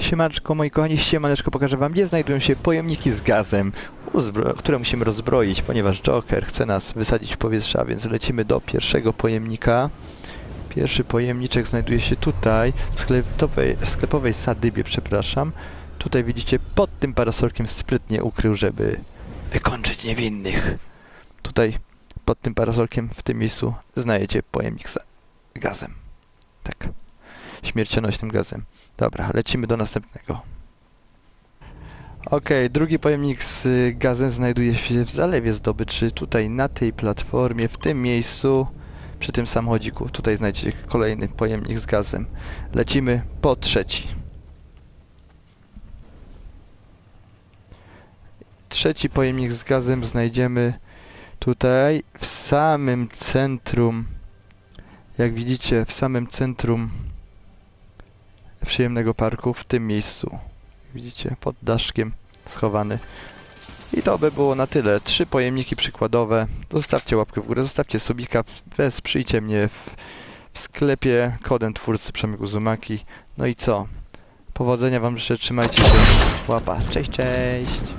Siemaneczko, moi kochani, siemaneczko, pokażę wam, gdzie znajdują się pojemniki z gazem, które musimy rozbroić, ponieważ Joker chce nas wysadzić w powietrze, a więc lecimy do pierwszego pojemnika. Pierwszy pojemniczek znajduje się tutaj, w sklepowej, sklepowej sadybie, przepraszam. Tutaj widzicie, pod tym parasolkiem sprytnie ukrył, żeby wykończyć niewinnych. Tutaj, pod tym parasolkiem, w tym miejscu, znajdziecie pojemnik z gazem. Tak, śmiercionośnym gazem. Dobra, lecimy do następnego. Okej, drugi pojemnik z y, gazem znajduje się w zalewie zdobyczy, tutaj na tej platformie, w tym miejscu, przy tym samochodziku. Tutaj znajdziecie kolejny pojemnik z gazem. Lecimy po trzeci. Trzeci pojemnik z gazem znajdziemy tutaj, w samym centrum, jak widzicie, w samym centrum przyjemnego parku w tym miejscu. Widzicie, pod daszkiem schowany. I to by było na tyle. Trzy pojemniki przykładowe. Zostawcie łapkę w górę, zostawcie subika, wesprzyjcie mnie w, w sklepie kodem twórcy Przemysł Uzumaki. No i co? Powodzenia wam życzę, trzymajcie się. Łapa. Cześć, cześć!